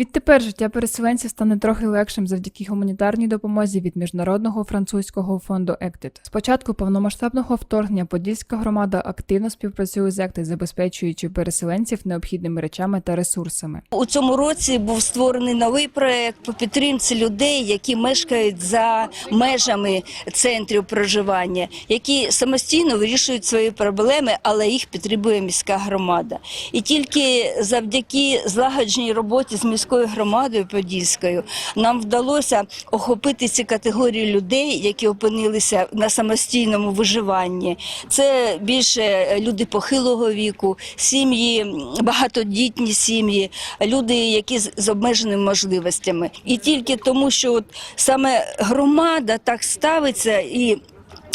Відтепер життя переселенців стане трохи легшим завдяки гуманітарній допомозі від міжнародного французького фонду ЕКТИТ. З початку повномасштабного вторгнення Подільська громада активно співпрацює з ЕКТИТ, забезпечуючи переселенців необхідними речами та ресурсами. У цьому році був створений новий проект по підтримці людей, які мешкають за межами центрів проживання, які самостійно вирішують свої проблеми, але їх підтримує міська громада. І тільки завдяки злагодженій роботі з міською громадою Подільською нам вдалося охопити ці категорії людей, які опинилися на самостійному виживанні. Це більше люди похилого віку, сім'ї, багатодітні сім'ї, люди, які з з обмеженими можливостями. І тільки тому, що от саме громада так ставиться і.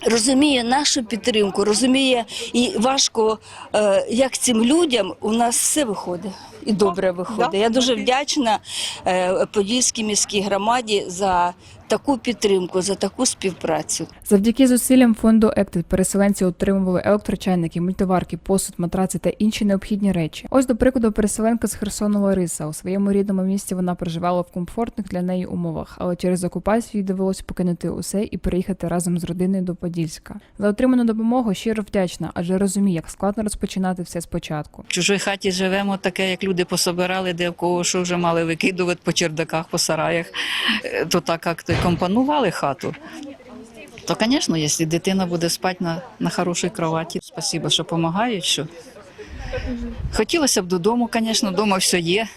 Розуміє нашу підтримку, розуміє і важко, е, як цим людям у нас все виходить і добре виходить. Я дуже вдячна е, Подільській міській громаді за таку підтримку, за таку співпрацю. Завдяки зусиллям фонду ЕКТИТ переселенці отримували електрочайники, мультиварки, посуд, матраци та інші необхідні речі. Ось, до прикладу, переселенка з Херсону Лариса. У своєму рідному місті вона проживала в комфортних для неї умовах, але через окупацію їй довелося покинути усе і переїхати разом з родиною до Подільська. За отриману допомогу щиро вдячна, адже розуміє, як складно розпочинати все спочатку. В чужій хаті живемо таке, як люди пособирали, де в кого що вже мали викидувати по чердаках, по сараях, Е, то так як то компонували хату. То, звісно, якщо дитина буде спати на, на хорошій кроваті, спасибо, що допомагають. Що... Хотілося б додому, звісно, вдома все є.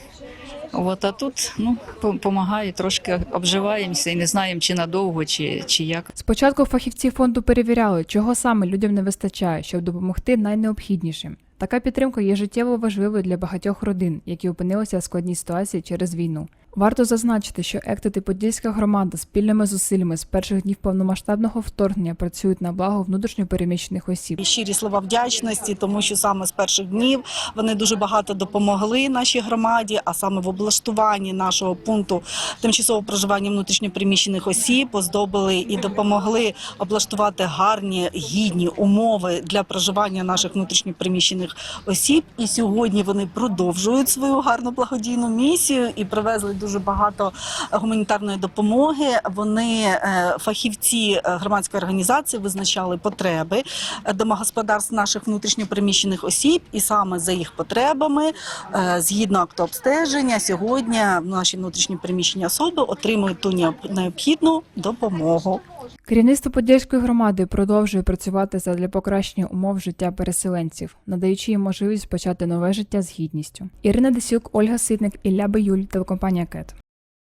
От, а тут ну, допомагає, трошки обживаємося і не знаємо, чи надовго, чи, чи як. Спочатку фахівці фонду перевіряли, чого саме людям не вистачає, щоб допомогти найнеобхіднішим. Така підтримка є життєво важливою для багатьох родин, які опинилися в складній ситуації через війну. Варто зазначити, що ЕКТИТ і Подільська громада спільними зусиллями з перших днів повномасштабного вторгнення працюють на благо внутрішньопереміщених осіб. Щирі слова вдячності, тому що саме з перших днів вони дуже багато допомогли нашій громаді, а саме в облаштуванні нашого пункту тимчасового проживання внутрішньопереміщених осіб оздобили і допомогли облаштувати гарні гідні умови для проживання наших внутрішньопереміщених осіб. І сьогодні вони продовжують свою гарну благодійну місію і привезли дуже багато гуманітарної допомоги. Вони е, фахівці е, громадської організації визначали потреби е, домогосподарств наших внутрішньопереміщених осіб, і саме за їх потребами, згідно акту обстеження, сьогодні наші внутрішньопереміщені особи отримують ту необ- необхідну допомогу. Керівництво Подільської громади продовжує працювати задля покращення умов життя переселенців, надаючи їм можливість почати нове життя з гідністю. Ірина Десюк, Ольга Ситник, Ілля Биюль, телекомпанія КЕТ.